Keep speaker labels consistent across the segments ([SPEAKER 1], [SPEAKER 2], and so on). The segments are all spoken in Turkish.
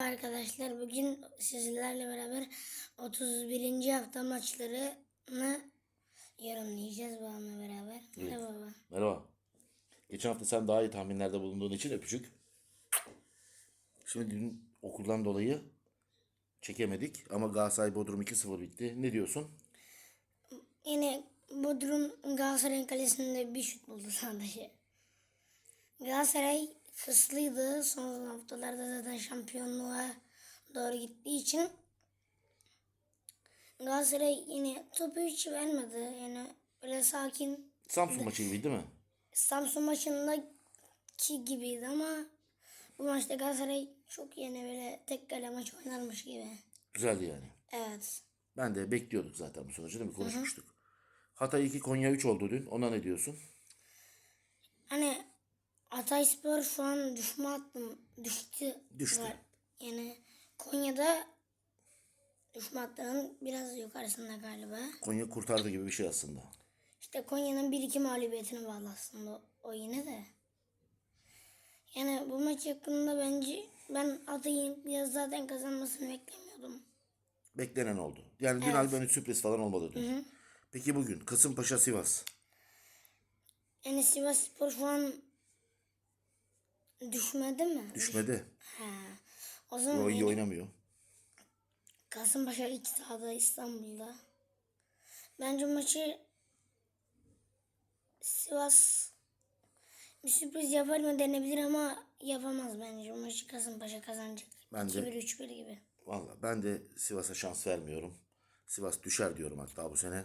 [SPEAKER 1] Arkadaşlar bugün sizlerle beraber 31. hafta maçlarını yorumlayacağız babamla beraber. Merhaba baba.
[SPEAKER 2] Merhaba. Geçen hafta sen daha iyi tahminlerde bulunduğun için öpücük. Şimdi dün okuldan dolayı çekemedik ama Galatasaray Bodrum 2-0 bitti. Ne diyorsun?
[SPEAKER 1] Yine Bodrum Galatasaray'ın kalesinde bir şut buldu sadece. Galatasaray hırslıydı. Son haftalarda zaten şampiyonluğa doğru gittiği için Galatasaray yine topu hiç vermedi. Yani böyle sakin
[SPEAKER 2] Samsun maçı gibiydi değil mi?
[SPEAKER 1] Samsun maçındaki gibiydi ama bu maçta Galatasaray çok yine böyle tek kale maç oynarmış gibi.
[SPEAKER 2] Güzeldi yani.
[SPEAKER 1] Evet.
[SPEAKER 2] Ben de bekliyorduk zaten bu sonucu değil mi? Konuşmuştuk. Hatay 2 Konya 3 oldu dün. Ona ne diyorsun?
[SPEAKER 1] Hani Hatayspor şu an düşme hattım düştü.
[SPEAKER 2] Düştü.
[SPEAKER 1] Var. Yani Konya'da düşme hattının biraz yukarısında galiba.
[SPEAKER 2] Konya kurtardı gibi bir şey aslında.
[SPEAKER 1] İşte Konya'nın bir iki mağlubiyetini bağlı aslında o, yine de. Yani bu maç hakkında bence ben Hatay'ın biraz zaten kazanmasını beklemiyordum.
[SPEAKER 2] Beklenen oldu. Yani dün evet. böyle sürpriz falan olmadı dün. Peki bugün Kasımpaşa Sivas.
[SPEAKER 1] Yani Sivas Spor şu an düşmedi mi?
[SPEAKER 2] Düşmedi.
[SPEAKER 1] Ha. O zaman
[SPEAKER 2] O iyi oynamıyor.
[SPEAKER 1] Kasımpaşa iç sahada İstanbul'da. Bence maçı Sivas bir sürpriz yapar mı denebilir ama yapamaz bence. Maçı Kasımpaşa kazanacak.
[SPEAKER 2] Bence-
[SPEAKER 1] 2-1-3-1 gibi.
[SPEAKER 2] Valla ben de Sivas'a şans vermiyorum. Sivas düşer diyorum hatta bu sene.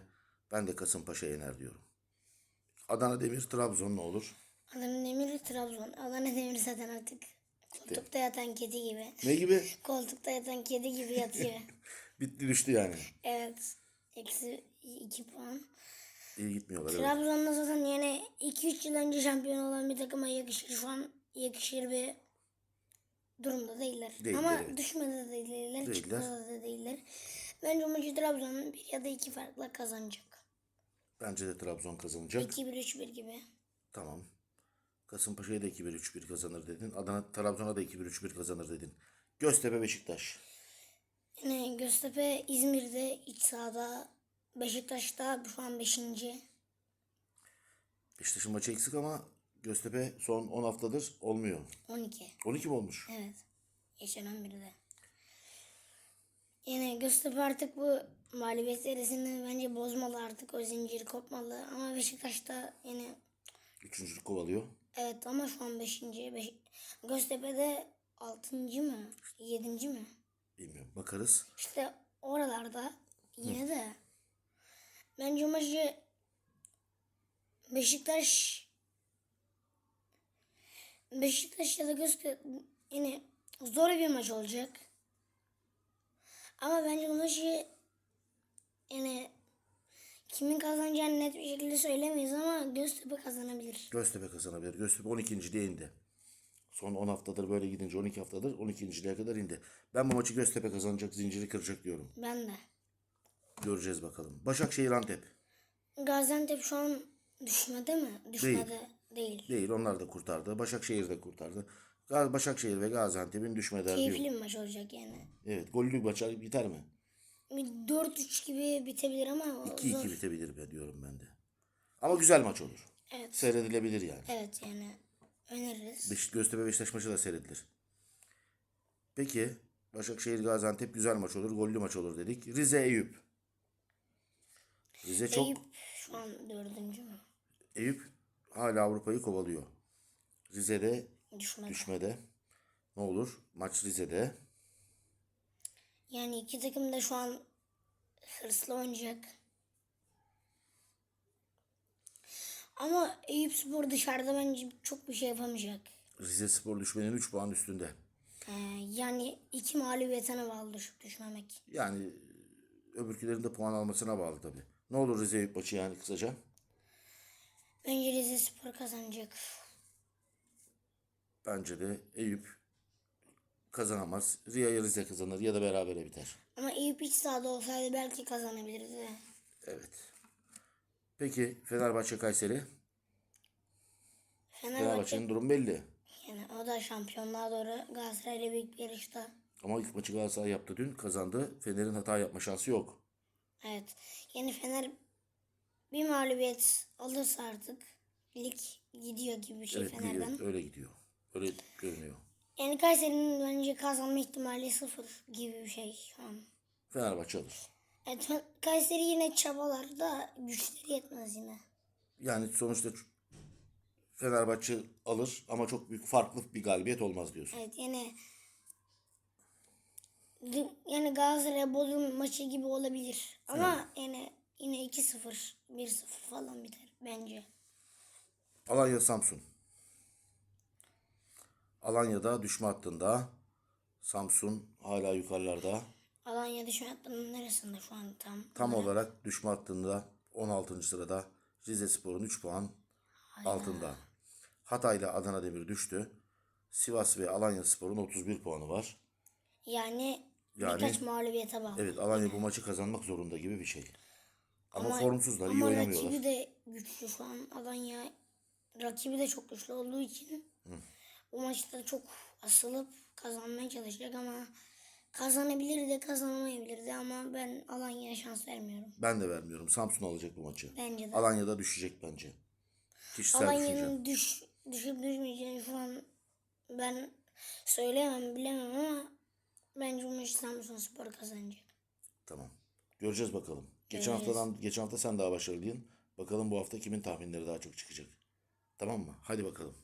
[SPEAKER 2] Ben de Kasımpaşa yener diyorum. Adana Demir Trabzon ne olur?
[SPEAKER 1] Adana Demir Trabzon. Adana Demir zaten artık koltukta yatan kedi gibi.
[SPEAKER 2] Ne gibi?
[SPEAKER 1] Koltukta yatan kedi gibi yatıyor.
[SPEAKER 2] Bitti düştü yani.
[SPEAKER 1] evet. Eksi 2 puan.
[SPEAKER 2] İyi gitmiyorlar. Evet.
[SPEAKER 1] Trabzon'da zaten yine 2-3 yıl önce şampiyon olan bir takıma yakışır. Şu an yakışır bir durumda değiller.
[SPEAKER 2] Değiller,
[SPEAKER 1] Ama
[SPEAKER 2] evet.
[SPEAKER 1] düşmede de değiller,
[SPEAKER 2] Değiller.
[SPEAKER 1] çıkmada da değiller. Bence maçı Trabzon'un bir ya da iki farkla kazanacak.
[SPEAKER 2] Bence de Trabzon kazanacak.
[SPEAKER 1] 2-1-3-1 gibi.
[SPEAKER 2] Tamam. Kasımpaşa'ya da 2-1-3-1 kazanır dedin. Adana Trabzon'a da 2-1-3-1 kazanır dedin. Göztepe Beşiktaş.
[SPEAKER 1] Yine Göztepe İzmir'de iç sahada Beşiktaş'ta şu an 5.
[SPEAKER 2] Beşiktaş'ın maçı eksik ama Göztepe son 10 haftadır olmuyor.
[SPEAKER 1] 12.
[SPEAKER 2] 12 mi olmuş?
[SPEAKER 1] Evet. Geçen 11'de. Yine Göztepe artık bu mağlubiyet serisini bence bozmalı artık. O zinciri kopmalı. Ama Beşiktaş'ta yine
[SPEAKER 2] Üçüncülük kovalıyor.
[SPEAKER 1] Evet ama şu an 5. Beş... Göztepe'de 6. mı? 7. mi?
[SPEAKER 2] Bilmiyorum. Bakarız.
[SPEAKER 1] İşte oralarda yine de bence maçı Beşiktaş Beşiktaş ya da Göztepe yine zor bir maç olacak. Ama bence bu maçı yani kimin kazanacağını net bir şekilde söylemeyiz ama Göztepe kazanabilir.
[SPEAKER 2] Göztepe kazanabilir. Göztepe 12. diye indi. Son 10 haftadır böyle gidince 12 haftadır 12. kadar indi. Ben bu maçı Göztepe kazanacak, zinciri kıracak diyorum.
[SPEAKER 1] Ben de.
[SPEAKER 2] Göreceğiz bakalım. Başakşehir Antep.
[SPEAKER 1] Gaziantep şu an düşmedi mi? Düşmedi. Değil.
[SPEAKER 2] Değil onlar da kurtardı. Başakşehir de kurtardı. Başakşehir ve Gaziantep'in düşme derdi.
[SPEAKER 1] Keyifli bir maç olacak yani.
[SPEAKER 2] Evet gollü maç biter mi?
[SPEAKER 1] Bir 4-3 gibi bitebilir ama o
[SPEAKER 2] 2-2
[SPEAKER 1] zor.
[SPEAKER 2] bitebilir be diyorum ben de. Ama güzel maç olur.
[SPEAKER 1] Evet.
[SPEAKER 2] Seyredilebilir yani.
[SPEAKER 1] Evet yani öneririz.
[SPEAKER 2] Beş, Göztepe Beşiktaş maçı da seyredilir. Peki Başakşehir Gaziantep güzel maç olur, gollü maç olur dedik. Rize Eyüp. Rize çok
[SPEAKER 1] Eyüp şu an dördüncü mü?
[SPEAKER 2] Eyüp hala Avrupa'yı kovalıyor. Rize'de
[SPEAKER 1] Düşmedi.
[SPEAKER 2] düşmede. Ne olur? Maç Rize'de.
[SPEAKER 1] Yani iki takım da şu an hırslı oynayacak. Ama Eyüp Spor dışarıda bence çok bir şey yapamayacak.
[SPEAKER 2] Rize Spor düşmenin 3 puan üstünde.
[SPEAKER 1] Ee, yani iki mağlubiyetine bağlı düşüp düşmemek.
[SPEAKER 2] Yani öbürkülerin de puan almasına bağlı tabii. Ne olur Rize Eyüp maçı yani kısaca?
[SPEAKER 1] Bence Rize Spor kazanacak.
[SPEAKER 2] Bence de Eyüp kazanamaz. Riya Rize kazanır ya da berabere biter.
[SPEAKER 1] Ama Eyüp iç sahada olsaydı belki kazanabilirdi.
[SPEAKER 2] Evet. Peki Fenerbahçe Kayseri.
[SPEAKER 1] Fenerbahçe
[SPEAKER 2] Fenerbahçe'nin durum belli.
[SPEAKER 1] yani o da şampiyonluğa doğru Galatasaray'la büyük bir yarışta.
[SPEAKER 2] Ama ilk maçı Galatasaray yaptı dün. Kazandı. Fener'in hata yapma şansı yok.
[SPEAKER 1] Evet. Yani Fener bir mağlubiyet alırsa artık lig gidiyor gibi bir şey
[SPEAKER 2] Evet,
[SPEAKER 1] Fener'den.
[SPEAKER 2] evet öyle gidiyor. Öyle görünüyor.
[SPEAKER 1] Yani Kayseri'nin bence kazanma ihtimali sıfır gibi bir şey şu an.
[SPEAKER 2] Fenerbahçe alır.
[SPEAKER 1] Evet, Fe- Kayseri yine çabalar da güçleri yetmez yine.
[SPEAKER 2] Yani sonuçta Fenerbahçe alır ama çok büyük farklı bir galibiyet olmaz diyorsun.
[SPEAKER 1] Evet yani yani Galatasaray Bodrum maçı gibi olabilir. Ama yani yine 2-0, 1-0 falan biter bence.
[SPEAKER 2] Alanya Samsun. Alanya'da düşme hattında. Samsun hala yukarılarda.
[SPEAKER 1] Alanya düşme hattının neresinde şu an tam?
[SPEAKER 2] Tam olarak düşme hattında 16. sırada. Rize Spor'un 3 puan altında. Hatay ile Adana Demir düştü. Sivas ve Alanya Spor'un 31 puanı var.
[SPEAKER 1] Yani,
[SPEAKER 2] Yani-
[SPEAKER 1] birkaç mağlubiyete bağlı.
[SPEAKER 2] Evet Alanya bu maçı kazanmak zorunda gibi bir şey. Ama,
[SPEAKER 1] Ama-
[SPEAKER 2] formsuzlar, iyi
[SPEAKER 1] Ama
[SPEAKER 2] oynamıyorlar.
[SPEAKER 1] rakibi de güçlü şu an Alanya. Rakibi de çok güçlü olduğu için bu maçta çok asılıp kazanmaya çalışacak ama kazanabilir de kazanamayabilir de ama ben Alanya'ya şans vermiyorum.
[SPEAKER 2] Ben de vermiyorum. Samsun alacak bu maçı.
[SPEAKER 1] Bence de.
[SPEAKER 2] Alanya'da düşecek bence. Kişisel düşüncem.
[SPEAKER 1] Alanya'nın düş, düşüp düşmeyeceğini şu an ben söyleyemem bilemem ama bence bu maçı Samsun Spor kazanacak.
[SPEAKER 2] Tamam. Göreceğiz bakalım. Geçen
[SPEAKER 1] Göreceğiz.
[SPEAKER 2] haftadan geçen hafta sen daha başarılıydın. Bakalım bu hafta kimin tahminleri daha çok çıkacak. Tamam mı? Hadi bakalım.